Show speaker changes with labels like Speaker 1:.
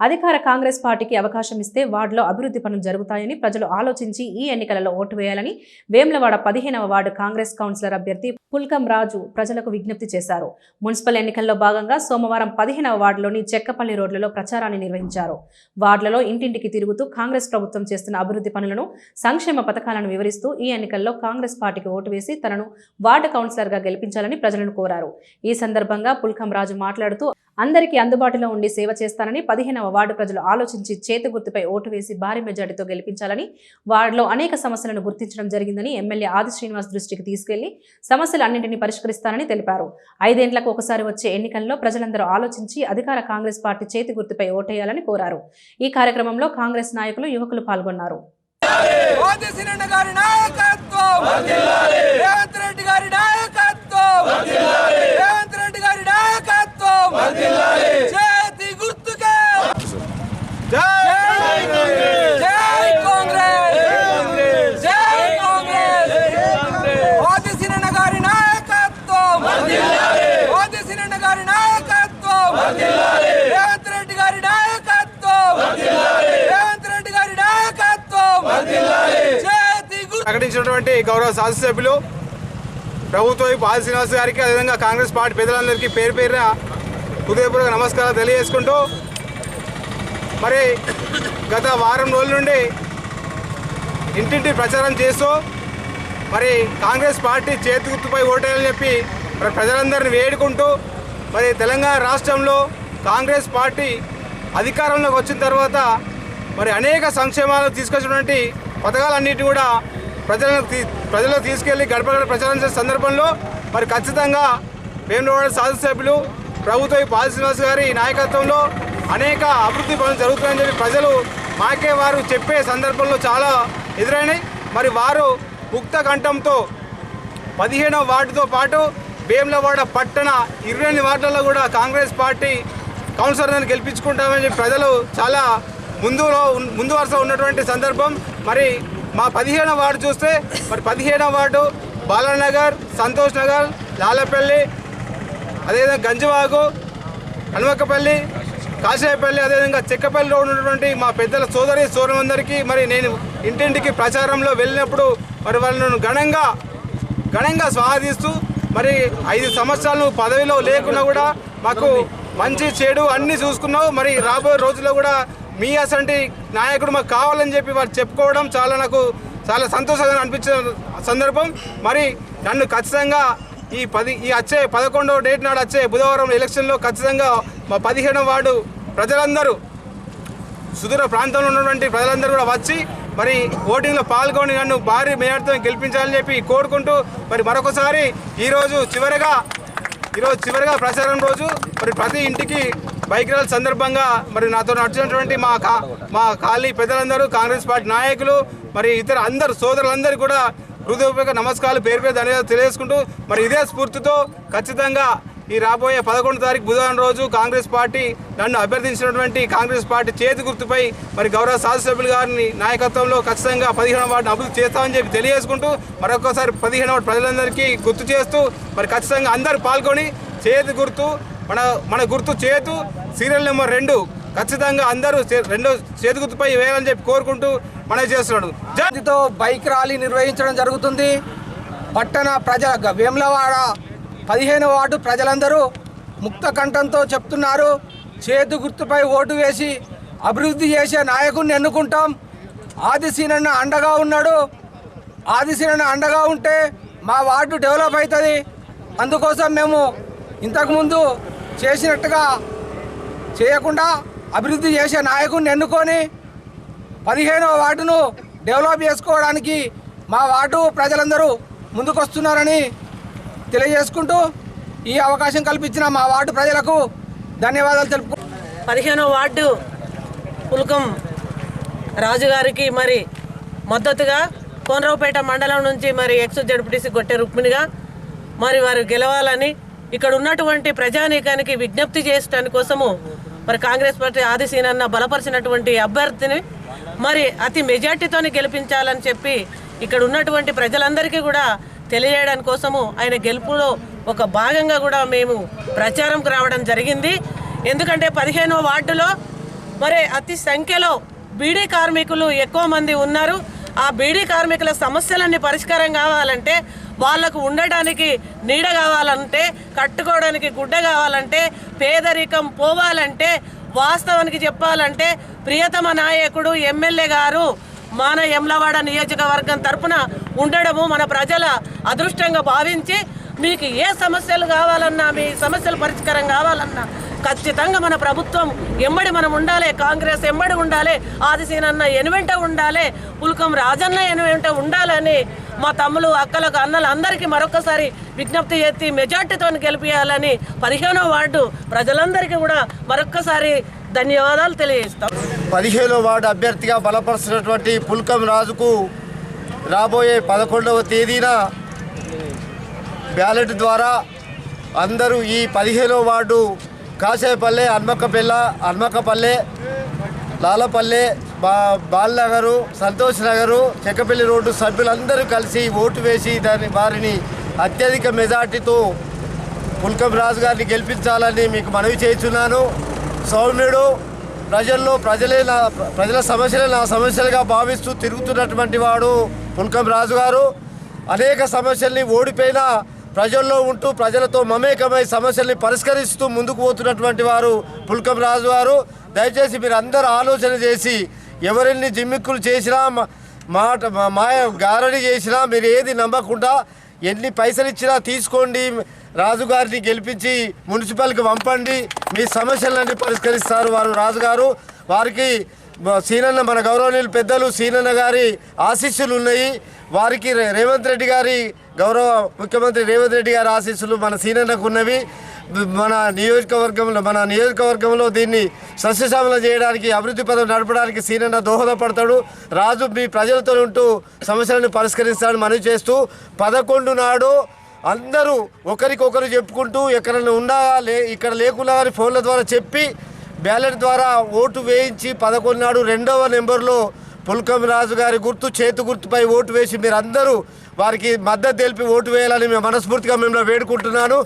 Speaker 1: అధికార కాంగ్రెస్ పార్టీకి అవకాశం ఇస్తే వార్డులో అభివృద్ధి పనులు జరుగుతాయని ప్రజలు ఆలోచించి ఈ ఎన్నికలలో ఓటు వేయాలని వేములవాడ పదిహేనవ వార్డు కాంగ్రెస్ కౌన్సిలర్ అభ్యర్థి పుల్కం రాజు ప్రజలకు విజ్ఞప్తి చేశారు. మున్సిపల్ ఎన్నికల్లో భాగంగా సోమవారం పదిహేనవ వార్డులోని చెక్కపల్లి రోడ్లలో ప్రచారాన్ని నిర్వహించారు. వార్డులలో ఇంటింటికి తిరుగుతూ కాంగ్రెస్ ప్రభుత్వం చేస్తున్న అభివృద్ధి పనులను సంక్షేమ పథకాలను వివరిస్తూ ఈ ఎన్నికల్లో కాంగ్రెస్ పార్టీకి ఓటు వేసి తనను వార్డు కౌన్సిలర్గా గెలిపించాలని ప్రజలను కోరారు. ఈ సందర్భంగా పుల్కం రాజు మాట్లాడుతూ అందరికీ అందుబాటులో ఉండి సేవ చేస్తానని పదిహేనవ వార్డు ప్రజలు ఆలోచించి చేతి గుర్తుపై ఓటు వేసి భారీ మెజార్టీతో గెలిపించాలని వార్డులో అనేక సమస్యలను గుర్తించడం జరిగిందని ఎమ్మెల్యే ఆది శ్రీనివాస్ దృష్టికి తీసుకెళ్ళి సమస్యలు అన్నింటినీ పరిష్కరిస్తానని తెలిపారు. ఐదేండ్లకు ఒకసారి వచ్చే ఎన్నికల్లో ప్రజలందరూ ఆలోచించి అధికార కాంగ్రెస్ పార్టీ చేతి గుర్తుపై ఓటేయాలని కోరారు. ఈ కార్యక్రమంలో కాంగ్రెస్ నాయకులు యువకులు పాల్గొన్నారు.
Speaker 2: మోదీసినన్న గారి నాయకత్వం! రేవంత్ రెడ్డి గారి నాయకత్వం రేవంత్ రెడ్డి గారి నాయకత్వం చేతి గుర్తుకే జై కాంగ్రెస్ జై కాంగ్రెస్ జై కాంగ్రెస్ మోదీసినన్న గారి నాయకత్వం మోదీసినన్న గారి నాయకత్వం రేవంత్ రెడ్డి గారి నాయకత్వం రేవంత్ రెడ్డి గారి నాయకత్వం చేతి గుర్తు
Speaker 3: ప్రకటించినటువంటి గౌరవ శాసనసభ్యులు ప్రభుత్వ వైపు ఆది శ్రీనివాస్ గారికి అదేవిధంగా కాంగ్రెస్ పార్టీ పెద్దలందరికీ పేరు పేరున హృదయపూర్వక నమస్కారాలు తెలియజేసుకుంటూ మరి గత వారం రోజుల నుండి ఇంటింటి ప్రచారం చేస్తూ మరి కాంగ్రెస్ పార్టీ చేతి గుర్తుపై ఓటేయాలని చెప్పి మరి ప్రజలందరిని వేడుకుంటూ మరి తెలంగాణ రాష్ట్రంలో కాంగ్రెస్ పార్టీ అధికారంలోకి వచ్చిన తర్వాత మరి అనేక సంక్షేమాలు తీసుకొచ్చినటువంటి పథకాలన్నిటి కూడా ప్రజలను ప్రజలకు తీసుకెళ్ళి గడప గడప ప్రచారం చేసే సందర్భంలో మరి ఖచ్చితంగా వేములవాడ శాసనసభ్యులు ప్రభుత్వ పాల్ శ్రీనివాస్ గారి నాయకత్వంలో అనేక అభివృద్ధి పనులు జరుగుతున్నాయని చెప్పి ప్రజలు మాకే వారు చెప్పే సందర్భంలో చాలా ఎదురైనాయి. మరి వారు ముక్త కంఠంతో పదిహేనవ వార్డుతో పాటు వేములవాడ పట్టణ ఇరవై ఎనిమిది వార్డులలో కూడా కాంగ్రెస్ పార్టీ కౌన్సిలర్లను గెలిపించుకుంటామని చెప్పి ప్రజలు చాలా ముందులో ముందు వరుస ఉన్నటువంటి సందర్భం. మరి మా పదిహేనవ వార్డు చూస్తే మరి పదిహేనవ వార్డు బాలనగర్ సంతోష్ నగర్ లాలపల్లి అదేవిధంగా గంజవాగు హనుమక్కపల్లి కాశేపల్లి అదేవిధంగా చెక్కపల్లిలో ఉన్నటువంటి మా పెద్దల సోదరి సోదరులందరికీ మరి నేను ఇంటింటికి ప్రచారంలో వెళ్ళినప్పుడు మరి వాళ్ళను ఘనంగా ఘనంగా స్వాగతిస్తూ మరి ఐదు సంవత్సరాలు పదవిలో లేకున్నా కూడా మాకు మంచి చెడు అన్నీ చూసుకున్నావు. మరి రాబోయే రోజుల్లో కూడా మీ అసంటి నాయకుడు మాకు కావాలని చెప్పి వారు చెప్పుకోవడం చాలా నాకు చాలా సంతోషంగా అనిపించిన సందర్భం. మరి నన్ను ఖచ్చితంగా ఈ పది ఈ వచ్చే పదకొండవ డేట్ నాడు వచ్చే బుధవారం ఎలక్షన్లో ఖచ్చితంగా మా పదిహేడవ వార్డు ప్రజలందరూ సుదూర ప్రాంతంలో ఉన్నటువంటి ప్రజలందరూ కూడా వచ్చి మరి ఓటింగ్లో పాల్గొని నన్ను భారీ మేయర్తో గెలిపించాలని చెప్పి కోరుకుంటూ మరి మరొకసారి ఈరోజు చివరగా ఈరోజు చివరిగా ప్రచారం రోజు మరి ప్రతి ఇంటికి బైక్ ర్యాలీ సందర్భంగా మరి నాతో నడిచినటువంటి మా కా మా ఖాళీ పెద్దలందరూ కాంగ్రెస్ పార్టీ నాయకులు మరి ఇతర అందరు సోదరులందరూ కూడా హృదయపూర్వక నమస్కారాలు పేరు పేరు ధన్యవాదాలు తెలియజేసుకుంటూ మరి ఇదే స్ఫూర్తితో ఖచ్చితంగా ఈ రాబోయే పదకొండు తారీఖు బుధవారం రోజు కాంగ్రెస్ పార్టీ నన్ను అభ్యర్థించినటువంటి కాంగ్రెస్ పార్టీ చేతి గుర్తుపై మరి గౌరవ శాసనసభ్యులు గారిని నాయకత్వంలో ఖచ్చితంగా పదిహేను వాటిని అభివృద్ధి చేస్తామని చెప్పి తెలియజేసుకుంటూ మరొకసారి పదిహేను వాటి ప్రజలందరికీ గుర్తు చేస్తూ మరి ఖచ్చితంగా అందరూ పాల్గొని చేతి గుర్తు మన మన గుర్తు చేతు సీరియల్ నెంబర్ రెండు. ఖచ్చితంగా అందరూ రెండో చేతి గుర్తుపై వేయాలని చెప్పి కోరుకుంటూ మనవి చేస్తున్నాడు.
Speaker 2: జాతితో బైక్ ర్యాలీ నిర్వహించడం జరుగుతుంది. పట్టణ ప్రజల వేములవాడ పదిహేను వార్డు ప్రజలందరూ ముక్త కంఠంతో చెప్తున్నారు. చేతు గుర్తుపై ఓటు వేసి అభివృద్ధి చేసే నాయకుడిని ఎన్నుకుంటాం. ఆదిశీనన్న అండగా ఉన్నాడు. ఆదిశీనన్న అండగా ఉంటే మా వార్డు డెవలప్ అవుతుంది. అందుకోసం మేము ఇంతకుముందు చేసినట్టుగా చేయకుండా అభివృద్ధి చేసే నాయకుడిని ఎన్నుకొని పదిహేనవ వార్డును డెవలప్ చేసుకోవడానికి మా వార్డు ప్రజలందరూ ముందుకొస్తున్నారని తెలియజేసుకుంటూ ఈ అవకాశం కల్పించిన మా వార్డు ప్రజలకు ధన్యవాదాలు తెలుపు
Speaker 4: పదిహేనో వార్డు పుల్కం రాజుగారికి మరి మద్దతుగా కోనరావుపేట మండలం నుంచి మరి ఎక్స్ జడ్పీటీసీ గొట్టె రుక్మిణిగా మరి వారు గెలవాలని ఇక్కడ ఉన్నటువంటి ప్రజానీకానికి విజ్ఞప్తి చేయడానికి కోసము మరి కాంగ్రెస్ పార్టీ ఆదిశీనన్న బలపరిచినటువంటి అభ్యర్థిని మరి అతి మెజార్టీతోని గెలిపించాలని చెప్పి ఇక్కడ ఉన్నటువంటి ప్రజలందరికీ కూడా తెలియజేయడానికి కోసము ఆయన గెలుపులో ఒక భాగంగా కూడా మేము ప్రచారంకు రావడం జరిగింది. ఎందుకంటే పదిహేనో వార్డులో మరి అతి సంఖ్యలో బీడీ కార్మికులు ఎక్కువ మంది ఉన్నారు. ఆ బీడీ కార్మికుల సమస్యలన్నీ పరిష్కారం కావాలంటే వాళ్ళకు ఉండడానికి నీడ కావాలంటే కట్టుకోవడానికి గుడ్డ కావాలంటే పేదరికం పోవాలంటే వాస్తవానికి చెప్పాలంటే ప్రియతమ నాయకుడు ఎమ్మెల్యే గారు మన ఎమ్లవాడ నియోజకవర్గం తరపున ఉండడము మన ప్రజల అదృష్టంగా భావించి మీకు ఏ సమస్యలు కావాలన్నా మీ సమస్యల పరిష్కారం కావాలన్నా ఖచ్చితంగా మన ప్రభుత్వం ఎమ్మడి మనం ఉండాలి కాంగ్రెస్ ఎమ్మడి ఉండాలి ఆదిశీనన్న ఎనువెంట ఉండాలి పుల్కం రాజన్న ఎనువెంట ఉండాలని మా తమ్ములు అక్కలకు అన్నలు అందరికీ మరొకసారి విజ్ఞప్తి చేసి మెజార్టీతో గెలిపించాలని పదిహేనో వార్డు ప్రజలందరికీ కూడా మరొక్కసారి ధన్యవాదాలు తెలియజేస్తాం.
Speaker 5: పదిహేనో వార్డు అభ్యర్థిగా బలపరుస్తున్నటువంటి పుల్కం రాజుకు రాబోయే పదకొండవ తేదీన బ్యాలెట్ ద్వారా అందరూ ఈ పదిహేనో వార్డు కాసేపల్లె హన్మక్కపల్లె అన్మక్కపల్లె లాలపల్లె బా బాలనగరు సంతోష్ నగరు చెక్కపల్లి రోడ్డు సభ్యులందరూ కలిసి ఓటు వేసి దాని వారిని అత్యధిక మెజార్టీతో పుల్కం రాజు గారిని గెలిపించాలని మీకు మనవి చేస్తున్నాను. సౌమ్యుడు ప్రజల్లో ప్రజలే నా ప్రజల సమస్యలే నా సమస్యలుగా భావిస్తూ తిరుగుతున్నటువంటి వాడు పుల్కం రాజు గారు. అనేక సమస్యల్ని ఓడిపోయినా ప్రజల్లో ఉంటూ ప్రజలతో మమేకమై సమస్యల్ని పరిష్కరిస్తూ ముందుకు పోతున్నటువంటి వారు పుల్కం రాజు గారు. దయచేసి మీరు అందరూ ఆలోచన చేసి ఎవరెన్ని జిమ్మిక్కులు చేసినా మా- మాట మా- మాయ గారడి చేసినా మీరు ఏది నమ్మకుండా ఎన్ని పైసలు ఇచ్చినా తీసుకోండి రాజుగారిని గెలిపించి మున్సిపల్కి పంపండి మీ సమస్యలన్నీ పరిష్కరిస్తారు వారు రాజుగారు. వారికి సీనన్న మన గౌరవనీయులు పెద్దలు సీనన్న గారి ఆశీస్సులు ఉన్నాయి వారికి రేవంత్ రెడ్డి గారి గౌరవ ముఖ్యమంత్రి రేవంత్ రెడ్డి గారి ఆశీస్సులు మన సీనన్నకు ఉన్నవి మన నియోజకవర్గంలో మన నియోజకవర్గంలో దీన్ని సస్యశ్యామలం చేయడానికి అభివృద్ధి పదం నడపడానికి సీనన్న దోహదపడతాడు. రాజు మీ ప్రజలతో ఉంటూ సమస్యలను పరిష్కరిస్తాడని మనవి చేస్తూ పదకొండు నాడు అందరూ ఒకరికొకరు చెప్పుకుంటూ ఎక్కడన్నా ఉన్నా లే ఇక్కడ లేకున్నా కానీ ఫోన్ల ద్వారా చెప్పి బ్యాలెట్ ద్వారా ఓటు వేయించి పదకొండు నాడు రెండవ నెంబర్లో పుల్కం రాజు గారి గుర్తు చేతు గుర్తుపై ఓటు వేసి మీరు అందరూ వారికి మద్దతు తెలిపి ఓటు వేయాలని మేము మనస్ఫూర్తిగా మిమ్మల్ని వేడుకుంటున్నాను.